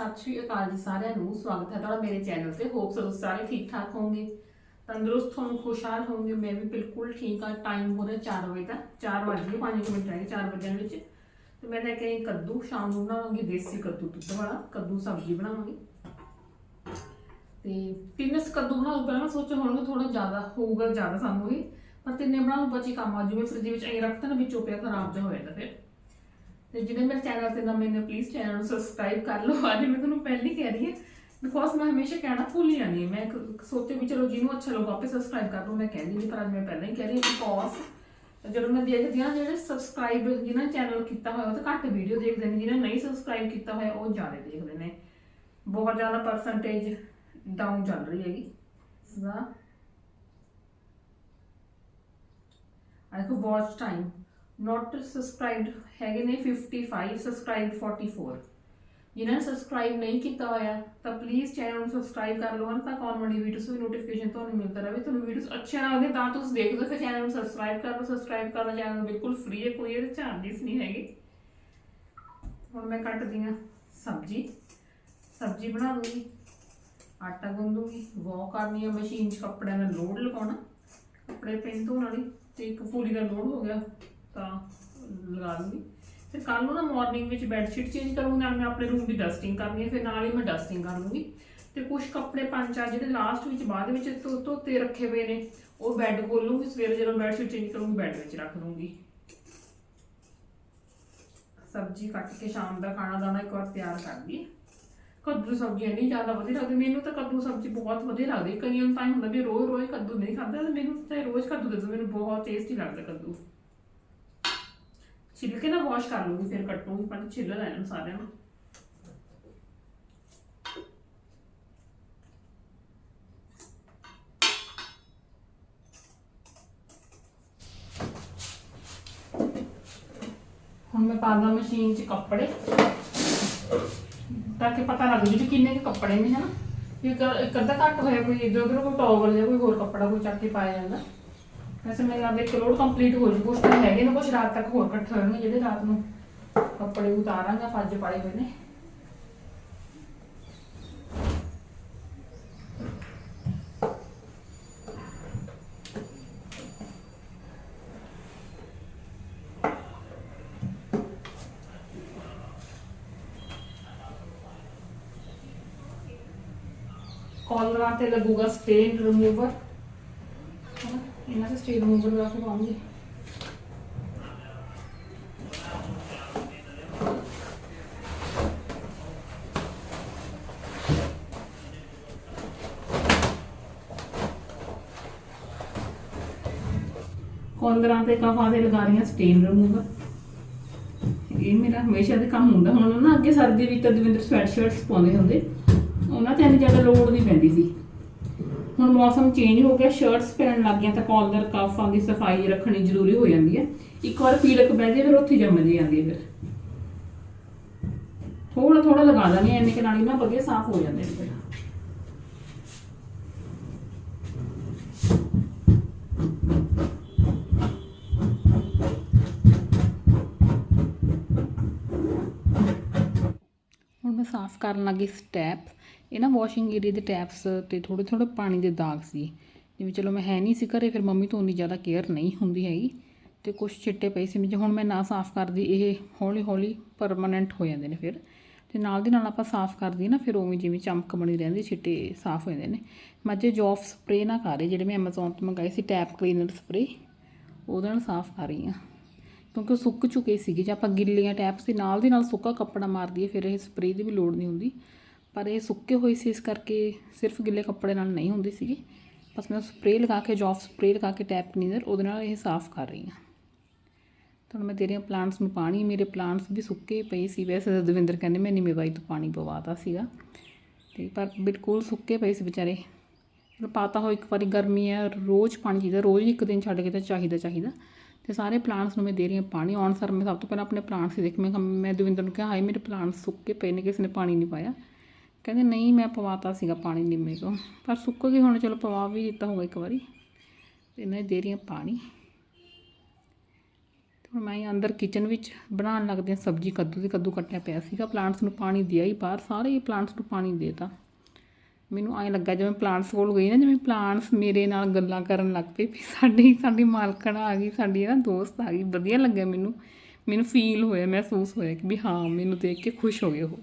ਸਤਿ ਸ਼੍ਰੀ ਅਕਾਲ ਜੀ ਸਾਰਿਆਂ ਨੂੰ, ਸਵਾਗਤ ਹੈ ਤੁਹਾਡਾ ਮੇਰੇ ਚੈਨਲ ਤੇ। ਹੋਪ ਸੋ ਸਾਰੇ ਠੀਕ ਠਾਕ ਹੋਵੋਗੇ ਤੰਦਰੁਸਤ ਹੋਵੋਗੇ ਖੁਸ਼ਹਾਲ ਹੋਵੋਗੇ ਮੈਂ ਵੀ ਬਿਲਕੁਲ ਠੀਕ ਹਾਂ ਟਾਈਮ ਹੋ ਰਿਹਾ 4 ਵਜੇ ਦਾ 4 ਵਜੇ 5 ਮਿੰਟ ਰਹਿ ਗਏ 4 ਵਜਣ ਵਿੱਚ। ਤੇ ਮੈਂ ਲੈ ਕੇ ਕੱਦੂ ਸ਼ਾਮ ਨੂੰ ਬਣਾਵਾਂਗੀ, ਦੇਸੀ ਕੱਦੂ ਦੁੱਧ ਵਾਲਾ, ਕੱਦੂ ਸਬਜ਼ੀ ਬਣਾਵਾਂਗੀ। ਤੇ ਤਿੰਨ ਕੱਦੂ ਬਣਾਉ ਪਹਿਲਾਂ ਮੈਂ ਸੋਚਿਆ ਹੋਣਗੇ ਥੋੜਾ ਜ਼ਿਆਦਾ ਹੋਊਗਾ ਜ਼ਿਆਦਾ ਸਾਨੂੰ ਵੀ, ਪਰ ਤਿੰਨੇ ਬਣਾਉਣ ਬਚੀ ਕੰਮ ਆ ਜਿਵੇਂ ਫ੍ਰਿਜ ਵਿੱਚ ਐਂ ਰੱਖਤਾ ਨਾ ਵਿੱਚੋਂ ਪਿਆ ਖਰਾਬ ਜਿਹਾ ਹੋ ਜਾਂਦਾ ਫਿਰ। ਤੇ ਜਿਹੜੇ ਮੇਰੇ ਚੈਨਲ ਤੇ ਨਵੇਂ ਨੇ ਪਲੀਜ਼ ਚੈਨਲ ਨੂੰ ਸਬਸਕ੍ਰਾਈਬ ਕਰ ਲਓ। ਅੱਜ ਮੈਂ ਤੁਹਾਨੂੰ ਪਹਿਲੀ ਕਹਿ ਰਹੀ ਹਾਂ ਬਿਕੋਜ਼ ਮੈਂ ਹਮੇਸ਼ਾ ਕਹਿਣਾ ਭੁੱਲ ਜਾਂਦੀ ਹਾਂ। ਮੈਂ ਇੱਕ ਸੋਚੇ ਵੀ ਚਲੋ ਜਿਹਨੂੰ ਅੱਛਾ ਲੱਗੂ, ਆਪੇ ਸਬਸਕ੍ਰਾਈਬ ਕਰ ਲਓ, ਮੈਂ ਕਹਿੰਦੀ ਨਹੀਂ ਪਰ ਅੱਜ ਮੈਂ ਪਹਿਲਾਂ ਹੀ ਕਹਿ ਰਹੀ ਹਾਂ ਬਿਕੋਜ਼ ਜਦੋਂ ਮੈਂ ਦੇਖਦੀ ਹਾਂ ਜਿਹੜੇ ਸਬਸਕ੍ਰਾਈਬ ਜਿਹਨਾਂ ਚੈਨਲ ਕੀਤਾ ਹੋਇਆ, ਉਹ ਤਾਂ ਘੱਟ ਵੀਡੀਓ ਦੇਖਦੇ ਨੇ, ਜਿਹਨਾਂ ਨਹੀਂ ਸਬਸਕ੍ਰਾਈਬ ਕੀਤਾ ਹੋਇਆ, ਉਹ ਜ਼ਿਆਦਾ ਦੇਖਦੇ ਨੇ। ਬਹੁਤ ਜ਼ਿਆਦਾ ਪਰਸੈਂਟੇਜ ਡਾਊਨ ਚੱਲ ਰਹੀ ਹੈਗੀ। ਸਦਾ ਆਈ ਕੋ ਵਾਚ ਟਾਈਮ not ਸਬਸਕ੍ਰਾਈਬਡ ਹੈਗੇ ਨੇ 55 subscribed 44 ਜਿਨ੍ਹਾਂ ਨੇ ਸਬਸਕ੍ਰਾਈਬ ਨਹੀਂ ਕੀਤਾ ਹੋਇਆ, ਤਾਂ ਪਲੀਜ਼ ਚੈਨਲ ਨੂੰ ਸਬਸਕ੍ਰਾਈਬ ਕਰ ਲਓ ਹਨ ਤਾਂ ਆਉਣ ਵਾਲੀ ਵੀਡੀਓਸ ਵੀ ਨੋਟੀਫਿਕੇਸ਼ਨ ਤੁਹਾਨੂੰ ਮਿਲਦਾ ਰਹੇ। ਤੁਹਾਨੂੰ ਵੀਡੀਓਸ ਅੱਛੇ ਲੱਗਦੇ ਤਾਂ ਤੁਸੀਂ ਦੇਖਦੇ ਫਿਰ ਚੈਨਲ ਨੂੰ ਸਬਸਕ੍ਰਾਈਬ ਕਰ ਲਓ ਸਬਸਕ੍ਰਾਈਬ ਕਰਨਾ ਚੈਨਲ ਬਿਲਕੁਲ ਫ੍ਰੀ ਹੈ, ਕੋਈ ਇਹਦੇ ਚਾਰजेस ਨਹੀਂ ਹੈਗੇ। ਹੁਣ ਮੈਂ ਕੱਟਦੀ ਹਾਂ ਸਬਜ਼ੀ। ਸਬਜ਼ੀ ਬਣਾ ਦੂੰਗੀ ਆਟਾ ਗੁੰਦੂਗੀ ਵੋ ਕਰਨੀ ਹੈ ਮਸ਼ੀਨ 'ਚ ਕੱਪੜਿਆਂ ਦਾ ਲੋਡ ਲਗਾਉਣਾ। ਕੱਪੜੇ ਪਿੰਨ ਧੋਣ ਵਾਲੀ, ਤੇ ਇੱਕ ਫੂਲੀ ਦਾ ਲੋਡ ਹੋ ਗਿਆ। ਤਾਂ ਲਗਾ ਲੂੰਗੀ ਫਿਰ ਕੱਲ ਨੂੰ ਨਾ ਮਾਰਨਿੰਗ ਵਿੱਚ ਬੈੱਡ ਸ਼ੀਟ ਚੇਂਜ ਕਰੂੰਗੀ, ਨਾਲ ਮੈਂ ਆਪਣੇ ਰੂਮ ਦੀ ਡਸਟਿੰਗ ਕਰਨੀ ਹੈ, ਫਿਰ ਨਾਲ ਹੀ ਮੈਂ ਡਸਟਿੰਗ ਕਰ ਲੂੰਗੀ। ਤੇ ਕੁਝ ਕੱਪੜੇ ਪੰਜ ਚਾਰ ਜਿਹੜੇ ਲਾਸਟ ਵਿੱਚ ਬਾਅਦ ਵਿੱਚ ਧੋ ਧੋਤੇ ਰੱਖੇ ਹੋਏ ਨੇ, ਉਹ ਬੈੱਡ ਖੋਲੂੰਗੀ, ਸਵੇਰੇ ਜਦੋਂ ਬੈੱਡ ਸ਼ੀਟ ਚੇਂਜ ਕਰੂੰਗੀ ਬੈੱਡ ਵਿੱਚ ਰੱਖ ਲੂੰਗੀ। ਸਬਜ਼ੀ ਕੱਟ ਕੇ ਸ਼ਾਮ ਦਾ ਖਾਣਾ ਦਾਣਾ ਇੱਕ ਵਾਰ ਤਿਆਰ ਕਰ ਲਈ ਕੱਦੂ ਸਬਜ਼ੀ ਇੰਨੀ ਜ਼ਿਆਦਾ ਵਧੀਆ ਲੱਗਦੀ, ਮੈਨੂੰ ਤਾਂ ਕੱਦੂ ਸਬਜ਼ੀ ਬਹੁਤ ਵਧੀਆ ਲੱਗਦੀ। ਕਈਆਂ ਨੂੰ ਤਾਂ ਇਹ ਹੁੰਦਾ ਵੀ ਰੋਜ਼ ਰੋਜ਼ ਕੱਦੂ ਨਹੀਂ ਖਾਂਦਾ ਤੇ ਮੈਨੂੰ ਤਾਂ ਇਹ ਰੋਜ਼ ਕੱਦੂ ਦੇ ਦਿਓ, ਮੈਨੂੰ ਬਹੁਤ ਟੇਸਟੀ ਲੱਗਦਾ ਕੱਦੂ। ਛਿੱਲ ਕੇ ਨਾ ਵਾਸ਼ ਕਰ ਲੂੰਗੀ ਫਿਰ ਕੱਟੂੰਗੀ ਪਰ ਛਿੱਲ ਲੈਣ ਸਾਰਿਆਂ ਨੂੰ। ਹੁਣ ਮੈਂ ਪਾਦਾ ਮਸ਼ੀਨ 'ਚ ਕੱਪੜੇ, ਤਾਂ ਕਿ ਪਤਾ ਲੱਗ ਜੂ ਵੀ ਕਿੰਨੇ ਕੁ ਕੱਪੜੇ ਨੇ, ਹਨਾ। ਵੀ ਇੱਕ ਅੱਧਾ ਘੱਟ ਹੋਇਆ ਕੋਈ, ਇਧਰ ਉਧਰ ਕੋਈ ਟੋਵਲ ਜਾਂ ਕੋਈ ਹੋਰ ਕੱਪੜਾ ਕੋਈ ਚੱਕ ਕੇ ਪਾਇਆ ਜਾਂਦਾ। ਵੈਸੇ ਮੇਰੇ ਨਾਲ ਇੱਕ ਲੋਡ ਕੰਪਲੀਟ ਹੋ ਜੂ, ਕੁਛ ਤਾਂ ਹੈਗੇ ਨੇ, ਕੁਛ ਰਾਤ ਤੱਕ ਹੋਰ ਇਕੱਠੇ ਹੋਣਗੇ ਜਿਹੜੇ ਰਾਤ ਨੂੰ ਕੱਪੜੇ ਉਤਾਰਾਂਗਾ, ਫੱਜ ਪਾਏ ਹੋਏ ਨੇ। ਕਾਲਰਾਂ ਤੇ ਲੱਗੂਗਾ ਸਟੇਨ ਰਿਮੂਵਰ ਇਹਨਾਂ ਦੇ ਸਟੇਨ ਕੇ ਪਾਉਂਗੀ ਕਾਲਰਾਂ ਤੇ ਕਫਾਂ ਤੇ ਲਗਾ ਰਹੀਆਂ ਸਟੇਨ ਰਿਮੂਵਰ ਇਹ ਮੇਰਾ ਹਮੇਸ਼ਾ ਦੇ ਕੰਮ ਹੁੰਦਾ, ਹੁਣ ਨਾ ਅੱਗੇ ਸਰਦੀ ਵਿੱਚ ਤਾਂ ਦਵਿੰਦਰ ਸਵੈਟ ਸ਼ਰਟਸ ਪਾਉਂਦੇ ਹੁੰਦੇ। ਉਹਨਾਂ ਤੇ ਇੰਨੀ ਜ਼ਿਆਦਾ ਲੋੜ ਨਹੀਂ ਪੈਂਦੀ ਸੀ। ਹੁਣ ਮੌਸਮ ਚੇਂਜ ਹੋ ਗਿਆ ਸ਼ਰਟਸ ਪਹਿਨਣ ਲੱਗ ਗਿਆ ਤਾਂ ਕਾਲਰ ਕਫਾਂ ਦੀ ਸਫ਼ਾਈ ਰੱਖਣੀ ਜ਼ਰੂਰੀ ਹੋ ਜਾਂਦੀ ਹੈ। ਇੱਕ ਵਾਰ ਪੀੜਕ ਬਹਿ ਜੇ ਫਿਰ ਉੱਥੇ ਜੰਮ ਜੀ ਜਾਂਦੀ ਫਿਰ। ਥੋੜਾ ਥੋੜਾ ਲਗਾ ਦਾਂਗੇ ਐਨੇ ਕਿ ਨਾਲ ਨਾ ਵਧੀਆ ਸਾਫ਼ ਹੋ ਜਾਂਦੇ ਨੇ ਫਿਰ। ਸਾਫ਼ ਕਰਨ ਲੱਗੀ ਸਟੈਪ ਇਹ ਨਾ ਵਾਸ਼ਿੰਗ ਏਰੀਆ ਦੇ ਟੈਪਸ ਤੇ ਥੋੜੇ ਥੋੜੇ ਪਾਣੀ ਦੇ ਦਾਗ ਸੀ। ਜਿਵੇਂ ਚਲੋ ਮੈਂ ਹੈ ਨਹੀਂ ਸੀ ਘਰੇ, ਫਿਰ ਮੰਮੀ ਤੋਂ ਉਨੀ ਜ਼ਿਆਦਾ ਕੇਅਰ ਨਹੀਂ ਹੁੰਦੀ ਹੈਗੀ। ਤੇ ਕੁਝ ਚਿੱਟੇ ਪਏ ਸੀ ਜੇ ਹੁਣ ਮੈਂ ਨਾ ਸਾਫ਼ ਕਰਦੀ, ਇਹ ਹੌਲੀ ਹੌਲੀ ਪਰਮਨੈਂਟ ਹੋ ਜਾਂਦੇ ਨੇ ਫਿਰ। ਤੇ ਨਾਲ ਦੀ ਨਾਲ ਆਪਾਂ ਸਾਫ਼ ਕਰਦੀ ਨਾ, ਫਿਰ ਉਵੇਂ ਜਿਵੇਂ ਚਮਕ ਬਣੀ ਰਹਿੰਦੀ ਛਿੱਟੇ ਸਾਫ਼ ਹੋ ਜਾਂਦੇ ਨੇ। ਮੈਂ ਜੇ ਜੋਫ ਸਪਰੇ ਨਾ ਕਰ ਰਹੀ, ਜਿਹੜੇ ਮੈਂ Amazon ਤੋਂ ਮੰਗਾਏ ਸੀ ਟੈਪ ਕਲੀਨਰ ਸਪਰੇ ਉਹਦੇ ਨਾਲ ਸਾਫ਼ ਕਰ ਰਹੀ ਹਾਂ। ਕਿਉਂਕਿ ਉਹ ਸੁੱਕ ਚੁੱਕੇ ਸੀਗੇ, ਜੇ ਆਪਾਂ ਗਿੱਲੀਆਂ ਟੈਪਸ ਦੇ ਨਾਲ ਦੀ ਨਾਲ ਸੁੱਕਾ ਕੱਪੜਾ ਮਾਰ ਦਈਏ, ਫਿਰ ਇਹ ਸਪਰੇਅ ਦੀ ਵੀ ਲੋੜ ਨਹੀਂ ਹੁੰਦੀ। ਪਰ ਇਹ ਸੁੱਕੇ ਹੋਏ ਸੀ, ਇਸ ਕਰਕੇ ਸਿਰਫ ਗਿੱਲੇ ਕੱਪੜੇ ਨਾਲ ਨਹੀਂ ਹੁੰਦੀ ਸੀਗੀ। ਬਸ ਮੈਂ ਸਪਰੇਅ ਲਗਾ ਕੇ ਜੌਫ ਸਪਰੇਅ ਲਗਾ ਕੇ ਟੈਪ ਕਲੀਨਰ ਉਹਦੇ ਨਾਲ ਇਹ ਸਾਫ਼ ਕਰ ਰਹੀ ਹਾਂ। ਤੁਹਾਨੂੰ ਮੈਂ ਦੇ ਰਹੀ ਹਾਂ ਪਲਾਂਟਸ ਨੂੰ ਪਾਣੀ, ਮੇਰੇ ਪਲਾਂਟਸ ਵੀ ਸੁੱਕੇ ਪਏ ਸੀ। ਵੈਸੇ ਦਵਿੰਦਰ ਕਹਿੰਦੇ ਮੈਂ ਨਿੰਮੇ ਬਾਈ ਤੋਂ ਪਾਣੀ ਪਵਾਤਾ ਸੀਗਾ। ਤੇ ਪਰ ਬਿਲਕੁਲ ਸੁੱਕੇ ਪਏ ਸੀ ਵਿਚਾਰੇ। ਚਲੋ ਪਾਤਾ ਹੋ ਇੱਕ ਵਾਰੀ ਗਰਮੀ ਹੈ, ਰੋਜ਼ ਪਾਣੀ ਚਾਹੀਦਾ, ਰੋਜ਼ ਇੱਕ ਦਿਨ ਛੱਡ ਕੇ ਤਾਂ ਚਾਹੀਦਾ ਚਾਹੀਦਾ। ਤੇ ਸਾਰੇ ਪਲਾਂਟਸ ਨੂੰ ਮੈਂ ਦੇ ਰਹੀ ਹਾਂ ਪਾਣੀ। ਆਉਣ ਸਰ ਮੈਂ ਸਭ ਤੋਂ ਪਹਿਲਾਂ ਆਪਣੇ ਪਲਾਂਟਸ ਹੀ ਦੇਖ। ਮੈਂ ਮੈਂ ਦਵਿੰਦਰ ਨੂੰ ਕਿਹਾ, ਹਾਏ ਮੇਰੇ ਪਲਾਂਟਸ ਸੁੱਕੇ ਪਏ ਨੇ, ਕਿਸੇ ਨੇ ਪਾਣੀ ਨਹੀਂ ਪਾਇਆ। ਕਹਿੰਦੇ ਨਹੀਂ ਮੈਂ ਪਵਾਤਾ ਸੀਗਾ ਪਾਣੀ ਨਿੰਮੇ ਤੋਂ, ਪਰ ਸੁੱਕ ਗਏ ਹੁਣ ਚਲੋ ਪਵਾ ਵੀ ਦਿੱਤਾ ਹੋਊਗਾ ਇੱਕ ਵਾਰੀ। ਤੇ ਇਹਨਾਂ ਦੀ ਦੇ ਰਹੀ ਹਾਂ ਪਾਣੀ ਹੁਣ ਮੈਂ ਅੰਦਰ ਕਿਚਨ ਵਿੱਚ ਬਣਾਉਣ ਲੱਗਦੀ ਹਾਂ ਸਬਜ਼ੀ, ਕੱਦੂ ਦੀ ਕੱਦੂ ਕੱਟਿਆ ਪਿਆ ਸੀਗਾ। ਪਲਾਂਟਸ ਨੂੰ ਪਾਣੀ ਦਿਆ ਹੀ ਬਾਹਰ, ਸਾਰੇ ਪਲਾਂਟਸ ਨੂੰ ਪਾਣੀ ਦੇਤਾ। ਮੈਨੂੰ ਐਂ ਲੱਗਾ ਜਿਵੇਂ ਪਲਾਂਟਸ ਕੋਲ ਗਈ ਨਾ, ਜਿਵੇਂ ਪਲਾਂਟਸ ਮੇਰੇ ਨਾਲ ਗੱਲਾਂ ਕਰਨ ਲੱਗ ਪਏ ਵੀ ਸਾਡੀ ਸਾਡੀ ਮਾਲਕਣ ਆ ਗਈ, ਸਾਡੀ ਨਾ ਦੋਸਤ ਆ ਗਈ। ਵਧੀਆ ਲੱਗਿਆ ਮੈਨੂੰ ਮੈਨੂੰ ਫੀਲ ਹੋਇਆ, ਮਹਿਸੂਸ ਹੋਇਆ ਕਿ ਵੀ ਹਾਂ, ਮੈਨੂੰ ਦੇਖ ਕੇ ਖੁਸ਼ ਹੋ ਗਏ ਉਹ।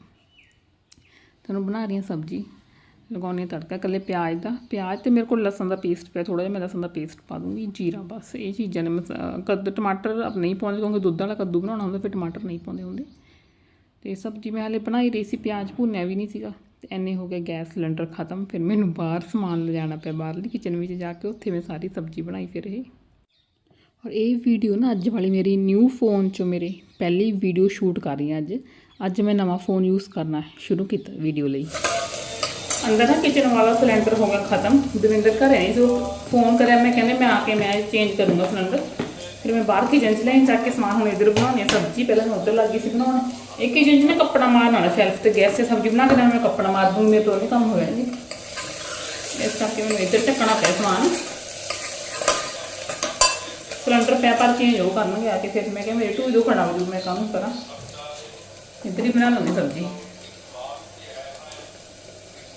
ਤੁਹਾਨੂੰ ਬਣਾ ਰਹੀ ਹਾਂ ਸਬਜ਼ੀ। ਲਗਾਉਣੀ ਹੈ ਤੜਕਾ, ਇਕੱਲੇ ਪਿਆਜ਼ ਦਾ। ਪਿਆਜ਼ ਤੇ ਮੇਰੇ ਕੋਲ ਲਸਣ ਦਾ ਪੇਸਟ ਪਿਆ ਥੋੜਾ ਜਿਹਾ ਮੈਂ ਲਸਣ ਦਾ ਪੇਸਟ ਪਾ ਦੂੰਗੀ, ਜੀਰਾ ਬਸ, ਇਹ ਚੀਜ਼ਾਂ ਨੇ। ਮਸ- ਕੱਦ, ਟਮਾਟਰ ਅਬ ਨਹੀਂ ਪਾਉਂਦੇ, ਕਿਉਂਕਿ ਦੁੱਧ ਵਾਲਾ ਕੱਦੂ ਬਣਾਉਣਾ ਹੁੰਦਾ, ਫਿਰ ਟਮਾਟਰ ਨਹੀਂ ਪਾਉਂਦੇ ਹੁੰਦੇ। ਤੇ ਸਬਜ਼ੀ ਮੈਂ ਹਾਲੇ ਬਣਾਈ ਰਹੀ ਸੀ, ਪਿਆਜ਼ ਭੁੰਨਿਆ ਵੀ ਨਹੀਂ ਸੀਗਾ। ਤੇ ਐਨੇ ਹੋ ਗਿਆ ਗੈਸ ਸਿਲੰਡਰ ਖਤਮ, ਫਿਰ ਮੈਨੂੰ ਬਾਹਰ ਸਮਾਨ ਲਿਜਾਣਾ ਪਿਆ, ਬਾਹਰਲੀ ਕਿਚਨ ਵਿੱਚ ਜਾ ਕੇ, ਉੱਥੇ ਮੈਂ ਸਾਰੀ ਸਬਜ਼ੀ ਬਣਾਈ ਫਿਰ ਇਹ। ਔਰ ਇਹ ਵੀਡੀਓ ਨਾ ਅੱਜ ਵਾਲੀ ਮੇਰੀ ਨਿਊ ਫੋਨ 'ਚੋਂ ਮੇਰੇ ਪਹਿਲੀ ਵੀਡੀਓ ਸ਼ੂਟ ਕਰ ਰਹੀ ਹਾਂ ਅੱਜ। ਅੱਜ ਮੈਂ ਨਵਾਂ ਫੋਨ ਯੂਜ਼ ਕਰਨਾ ਸ਼ੁਰੂ ਕੀਤਾ ਵੀਡੀਓ ਲਈ। ਅੰਦਰ ਨਾ ਕਿਚਨ ਵਾਲਾ ਸਿਲੰਡਰ ਹੋ ਗਿਆ ਖਤਮ। ਦਵਿੰਦਰ ਘਰ ਆਈ ਸੀ ਫੋਨ ਕਰਿਆ, ਮੈਂ ਕਹਿੰਦੇ ਮੈਂ ਆ ਕੇ ਮੈਂ ਚੇਂਜ ਕਰੂੰਗਾ ਸਿਲੰਡਰ ਫਿਰ ਮੈਂ ਬਾਹਰ ਕਿਚਨ ਚ ਲੈਣ ਚੱਕ ਕੇ ਸਮਾਨ ਹੁਣ ਇੱਧਰ ਬਣਾਉਣੀ ਆ ਸਬਜ਼ੀ ਪਹਿਲਾਂ ਮੈਂ ਉੱਧਰ ਲੱਗੀ ਸੀ ਬਣਾਉਣ। ਇਹ ਕਿਚਨ ਚ ਨਾ ਕੱਪੜਾ ਮਾਰਨ ਵਾਲਾ ਸ਼ੈਲਫ ਤੇ ਗੈਸ ਤੇ ਸਬਜ਼ੀ ਬਣਾ ਕੇ ਦੇਣਾ ਮੈਂ ਕੱਪੜਾ ਮਾਰ ਦੂੰ, ਮੇਰੇ ਤੋਂ ਨਹੀਂ ਕੰਮ ਹੋਇਆ ਜੀ ਇਸ ਕਰਕੇ ਮੈਨੂੰ ਇੱਧਰ ਢੱਕਣਾ ਪਿਆ ਸਮਾਨ। ਸਿਲੰਡਰ ਪਿਆ ਪਰ ਚੇਂਜ ਹੋ ਕਰਨਗੇ ਆ ਕੇ, ਫਿਰ ਮੈਂ ਕਿਹਾ ਮੇਰੇ ਤੋਂ ਇਦੋਂ ਖੜਾ ਹੋ ਜੂ ਮੈਂ ਕੰਮ ਕਰਾਂ? ਇੱਧਰ ਹੀ ਬਣਾ ਲਵਾਂਗੀ ਸਬਜ਼ੀ।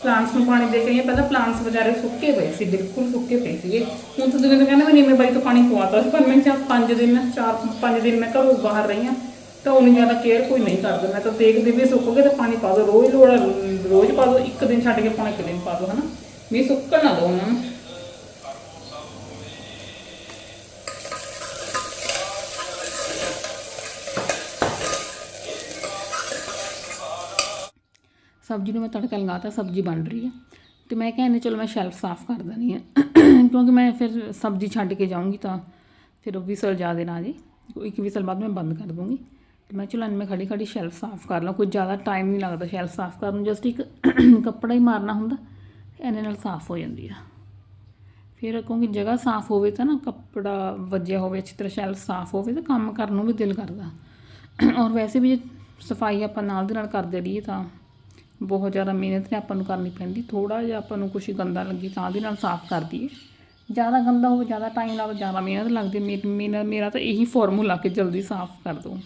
ਪਲਾਂਟਸ ਨੂੰ ਪਾਣੀ ਦੇ ਕੇ ਆਈ ਪਹਿਲਾਂ ਪਲਾਂਟਸ ਵਿਚਾਰੇ ਸੁੱਕੇ ਪਏ ਸੀ, ਬਿਲਕੁਲ ਸੁੱਕੇ ਪਏ ਸੀਗੇ। ਹੁਣ ਤਾਂ ਜਦੋਂ ਕਹਿੰਦਾ ਮੈਂ ਨੀਮੇ ਬਾਈ ਤੋਂ ਪਾਣੀ ਪਵਾਤਾ ਸੀ, ਪਰ ਮੈਂ ਚਾਰ ਪੰਜ ਦਿਨ, ਚਾਰ, ਪੰਜ ਦਿਨ ਮੈਂ ਘਰੋਂ ਬਾਹਰ ਰਹੀ ਹਾਂ, ਤਾਂ ਉਨੀ ਜ਼ਿਆਦਾ ਕੇਅਰ ਕੋਈ ਨਹੀਂ ਕਰਦਾ। ਮੈਂ ਤਾਂ ਦੇਖਦੀ ਵੀ ਸੁੱਕ ਗਏ ਤਾਂ ਪਾਣੀ ਪਾ ਦੋ ਰੋਜ਼ ਲੋੜ ਰੋਜ਼ ਪਾ ਦੋ ਇੱਕ ਦਿਨ ਛੱਡ ਕੇ ਪਾਣੀ ਇੱਕ ਦਿਨ ਪਾ ਦੋ ਹਨਾ? ਵੀ ਸੁੱਕਣ ਨਾ ਦੋ ਉਹਨਾਂ ਨੂੰ। ਸਬਜ਼ੀ ਨੂੰ ਮੈਂ ਤੜਕਾ ਲਗਾਤਾ ਸਬਜ਼ੀ ਬਣ ਰਹੀ ਹੈ ਤੇ ਮੈਂ ਕਹਿੰਦੀ ਚਲੋ ਮੈਂ ਸ਼ੈਲਫ ਸਾਫ਼ ਕਰ ਦਣੀ ਹੈ ਕਿਉਂਕਿ ਮੈਂ ਫਿਰ ਸਬਜ਼ੀ ਛੱਡ ਕੇ ਜਾਊਂਗੀ ਤਾਂ ਫਿਰ ਉਹ ਵਿਸਲ ਜ਼ਿਆਦਾ ਨਾ ਜੇ ਇੱਕ ਵਿਸਲ ਬਾਅਦ ਮੈਂ ਬੰਦ ਕਰ ਦੂੰਗੀ ਤੇ ਮੈਂ ਚਲੋ ਮੈਂ ਖੜੀ ਖੜੀ ਸ਼ੈਲਫ ਸਾਫ਼ ਕਰ ਲਾਂ। ਕੋਈ ਜ਼ਿਆਦਾ ਟਾਈਮ ਨਹੀਂ ਲੱਗਦਾ ਸ਼ੈਲਫ ਸਾਫ਼ ਕਰਨ ਨੂੰ। ਜਸਟ ਇੱਕ ਕੱਪੜਾ ਹੀ ਮਾਰਨਾ ਹੁੰਦਾ ਇਹਨੇ ਨਾਲ ਸਾਫ਼ ਹੋ ਜਾਂਦੀ ਆ। ਫਿਰ ਕਿਉਂਕਿ ਜਗ੍ਹਾ ਸਾਫ਼ ਹੋਵੇ ਤਾਂ ਨਾ, ਕੱਪੜਾ ਵੱਜਿਆ ਹੋਵੇ, ਅੱਛੀ ਤਰ੍ਹਾਂ ਸ਼ੈਲਫ ਸਾਫ਼ ਹੋਵੇ ਤਾਂ ਕੰਮ ਕਰਨ ਨੂੰ ਵੀ ਦਿਲ ਕਰਦਾ। ਔਰ ਵੈਸੇ ਵੀ ਜੇ ਸਫ਼ਾਈ ਆਪਾਂ ਨਾਲ ਦੇ ਨਾਲ ਕਰਦੇ ਰਹੀਏ ਤਾਂ ਬਹੁਤ ਜ਼ਿਆਦਾ ਮਿਹਨਤ ਨੇ ਆਪਾਂ ਨੂੰ ਕਰਨੀ ਪੈਂਦੀ ਥੋੜਾ ਜਿਹਾ ਆਪਾਂ ਨੂੰ ਕੁਛ ਗੰਦਾ ਲੱਗੇ ਤਾਂ ਦੇ ਨਾਲ ਸਾਫ਼ ਕਰ ਦਈਏ। ਜ਼ਿਆਦਾ ਗੰਦਾ ਹੋਵੇ, ਜ਼ਿਆਦਾ ਟਾਈਮ ਲੱਗਦਾ ਜ਼ਿਆਦਾ ਮਿਹਨਤ ਲੱਗਦੀ ਮੇਰ- ਮੇਰਾ ਮੇਰਾ ਤਾਂ ਇਹੀ ਫਾਰਮੂਲਾ ਕਿ ਜਲਦੀ ਸਾਫ਼ ਕਰ ਦੋ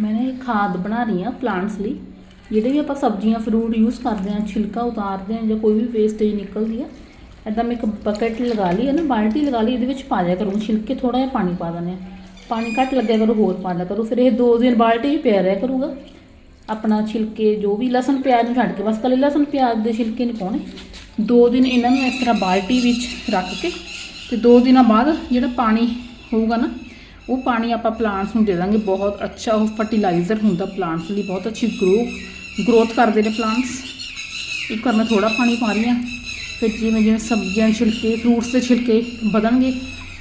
ਮੈਂ ਨਾ ਇਹ ਖਾਦ ਬਣਾ ਰਹੀ ਹਾਂ ਪਲਾਂਟਸ ਲਈ, ਜਿਹੜੇ ਵੀ ਆਪਾਂ ਸਬਜ਼ੀਆਂ ਫਰੂਟ ਯੂਜ਼ ਕਰਦੇ ਹਾਂ, ਛਿਲਕਾ ਉਤਾਰਦੇ ਹਾਂ ਜਾਂ ਕੋਈ ਵੀ ਵੇਸਟੇਜ ਨਿਕਲਦੀ ਆ ਐਦਾਂ ਮੈਂ ਇੱਕ ਬਕਟ ਲਗਾ ਲਈ ਹੈ ਨਾ, ਬਾਲਟੀ ਲਗਾ ਲਈ, ਇਹਦੇ ਵਿੱਚ ਪਾ ਦਿਆ ਕਰੂੰ, ਛਿਲਕੇ ਥੋੜਾ ਜਿਹਾ ਪਾਣੀ ਪਾ ਦਿੰਦੇ ਹਾਂ। ਪਾਣੀ ਘੱਟ ਲੱਗਿਆ ਕਰੋ, ਹੋਰ ਪਾ ਲਿਆ ਕਰੋ, ਫਿਰ ਇਹ ਦੋ ਦਿਨ ਬਾਲਟੀ 'ਚ ਪਿਆ ਰਿਹਾ ਕਰੂਗਾ। ਆਪਣਾ ਛਿਲਕੇ ਜੋ ਵੀ ਲਸਣ ਪਿਆਜ਼ ਨੂੰ ਛੱਡ ਕੇ, ਬਸ ਕੱਲੇ ਲਸਣ ਪਿਆਜ਼ ਦੇ ਛਿਲਕੇ ਨਹੀਂ ਪਾਉਣੇ। ਦੋ ਦਿਨ ਇਹਨਾਂ ਨੂੰ ਇਸ ਤਰ੍ਹਾਂ ਬਾਲਟੀ ਵਿੱਚ ਰੱਖ ਕੇ ਤੇ ਦੋ ਦਿਨਾਂ ਬਾਅਦ ਜਿਹੜਾ ਪਾਣੀ ਹੋਊਗਾ ਨਾ, ਉਹ ਪਾਣੀ ਆਪਾਂ ਪਲਾਂਟਸ ਨੂੰ ਦੇ ਦਾਂਗੇ। ਬਹੁਤ ਅੱਛਾ ਉਹ ਫਰਟੀਲਾਈਜ਼ਰ ਹੁੰਦਾ ਪਲਾਂਟਸ ਲਈ, ਬਹੁਤ ਅੱਛੀ ਗਰੋ ਗਰੋਥ ਕਰਦੇ ਨੇ ਪਲਾਂਟਸ ਇੱਕ ਵਾਰ ਮੈਂ ਥੋੜਾ ਪਾਣੀ ਪਾ ਰਹੀ ਹਾਂ, ਫਿਰ ਜਿਵੇਂ ਜਿਵੇਂ ਸਬਜ਼ੀਆਂ ਦੇ ਛਿਲਕੇ ਫਰੂਟਸ ਦੇ ਛਿਲਕੇ ਵਧਣਗੇ,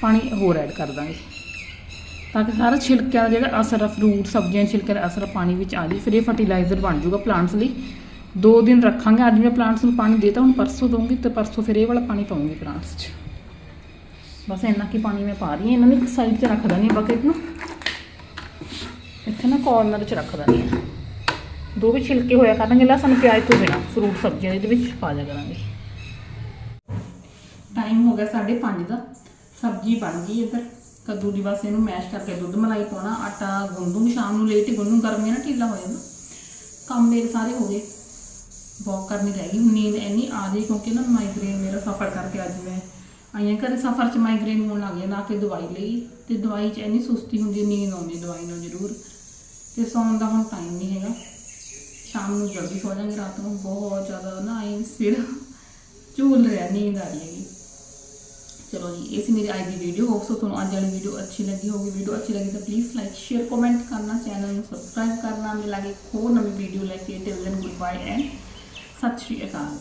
ਪਾਣੀ ਹੋਰ ਐਡ ਕਰ ਦਾਂਗੇ। ਤਾਂ ਕਿ ਸਾਰਾ ਛਿਲਕਿਆਂ ਦਾ ਜਿਹੜਾ ਅਸਰ ਆ, ਫਰੂਟ, ਸਬਜ਼ੀਆਂ ਦੇ ਛਿਲਕਿਆਂ ਦਾ ਅਸਰ ਆ, ਪਾਣੀ ਵਿੱਚ ਆ ਜਾਏ ਫਿਰ ਇਹ ਫਰਟੀਲਾਈਜ਼ਰ ਬਣ ਜਾਊਗਾ ਪਲਾਂਟਸ ਲਈ। ਦੋ ਦਿਨ ਰੱਖਾਂਗੇ। ਅੱਜ ਮੈਂ ਪਲਾਂਟਸ ਨੂੰ ਪਾਣੀ ਦੇਤਾ, ਹੁਣ ਪਰਸੋਂ ਦਊਂਗੀ ਤੇ ਪਰਸੋਂ ਫਿਰ ਇਹ ਵਾਲਾ ਪਾਣੀ ਪਾਉਂਗੀ ਪਲਾਂਟਸ 'ਚ। ਬਸ ਇੰਨਾ ਕੀ ਪਾਣੀ ਮੈਂ ਪਾ ਰਹੀ ਹਾਂ। ਇਹਨਾਂ ਨੂੰ ਇੱਕ ਸਾਈਡ 'ਤੇ ਰੱਖ ਦਾਂਗੀ ਬਕੇਟ ਨੂੰ। ਇੱਥੇ ਨਾ ਕੋਰਨਰ 'ਚ ਰੱਖ ਦਾਂਗੀ ਦੋ ਵੀ ਛਿਲਕੇ ਹੋਇਆ ਕਰਾਂਗੇ ਲਸਣ ਪਿਆਜ਼ ਤੋਂ ਬਿਨਾ ਫਰੂਟ ਸਬਜ਼ੀਆਂ ਦੇ ਵਿੱਚ ਪਾ ਦਿਆ ਕਰਾਂਗੇ। ਟਾਈਮ ਹੋ ਗਿਆ 5:30 ਦਾ। ਸਬਜ਼ੀ ਬਣ ਗਈ ਇੱਧਰ। ਕੱਦੂ ਦੀ ਬਸ ਇਹਨੂੰ ਮੈਸ਼ ਕਰਕੇ ਦੁੱਧ, ਮਲਾਈ ਪਾਉਣਾ, ਆਟਾ, ਗੁੰਦੂੰ ਸ਼ਾਮ ਨੂੰ ਲੇਟ ਹੀ ਗੁੰਦੂੰ ਗਰਮੀ ਨਾ ਢਿੱਲਾ ਹੋ ਜਾਂਦਾ। ਕੰਮ ਮੇਰੇ ਸਾਰੇ ਹੋ ਗਏ। ਵਾਕ ਕਰਨੀ ਰਹਿ ਗਈ ਹੁਣ ਨੀਂਦ ਇੰਨੀ ਆ ਰਹੀ ਕਿਉਂਕਿ ਨਾ ਮਾਈਗ੍ਰੇਨ ਮੇਰਾ ਸਫਰ ਕਰਕੇ ਅੱਜ ਮੈਂ ਆਈਆਂ ਘਰੇ ਸਫਰ 'ਚ ਮਾਈਗ੍ਰੇਨ ਹੋਣ ਲੱਗ ਗਿਆ, ਨਾ ਕਿ ਦਵਾਈ ਲਈ। ਤੇ ਦਵਾਈ 'ਚ ਇੰਨੀ ਸੁਸਤੀ ਹੁੰਦੀ ਨੀਂਦ ਆਉਂਦੀ ਦਵਾਈ ਨਾਲ ਜ਼ਰੂਰ। ਤੇ ਸੌਣ ਦਾ ਹੁਣ ਟਾਈਮ ਨਹੀਂ ਹੈਗਾ। ਸ਼ਾਮ ਨੂੰ ਜਲਦੀ ਸੌ ਜਾਵਾਂਗੇ ਰਾਤ ਨੂੰ ਬਹੁਤ ਜ਼ਿਆਦਾ ਨਾ ਆਈ ਸਿਰ ਝੂਲ ਰਿਹਾ, ਨੀਂਦ ਆ ਰਹੀ ਹੈਗੀ। ਚਲੋ ਜੀ, ਇਹ ਸੀ ਮੇਰੀ ਅੱਜ ਦੀ ਵੀਡੀਓ ਹੋਪ ਸੋ ਤੁਹਾਨੂੰ ਅੱਜ ਵਾਲੀ ਵੀਡੀਓ ਅੱਛੀ ਲੱਗੀ ਹੋਗੀ ਵੀਡੀਓ ਅੱਛੀ ਲੱਗੀ ਤਾਂ ਪਲੀਜ਼ ਲਾਈਕ ਸ਼ੇਅਰ ਕਮੈਂਟ ਕਰਨਾ ਚੈਨਲ ਨੂੰ ਸਬਸਕ੍ਰਾਈਬ ਕਰਨਾ ਮਿਲਾਂਗੇ ਇੱਕ ਹੋਰ ਨਵੀਂ ਵੀਡੀਓ ਲੈ ਕੇ till then good bye and ਸਤਿ ਸ਼੍ਰੀ ਅਕਾਲ।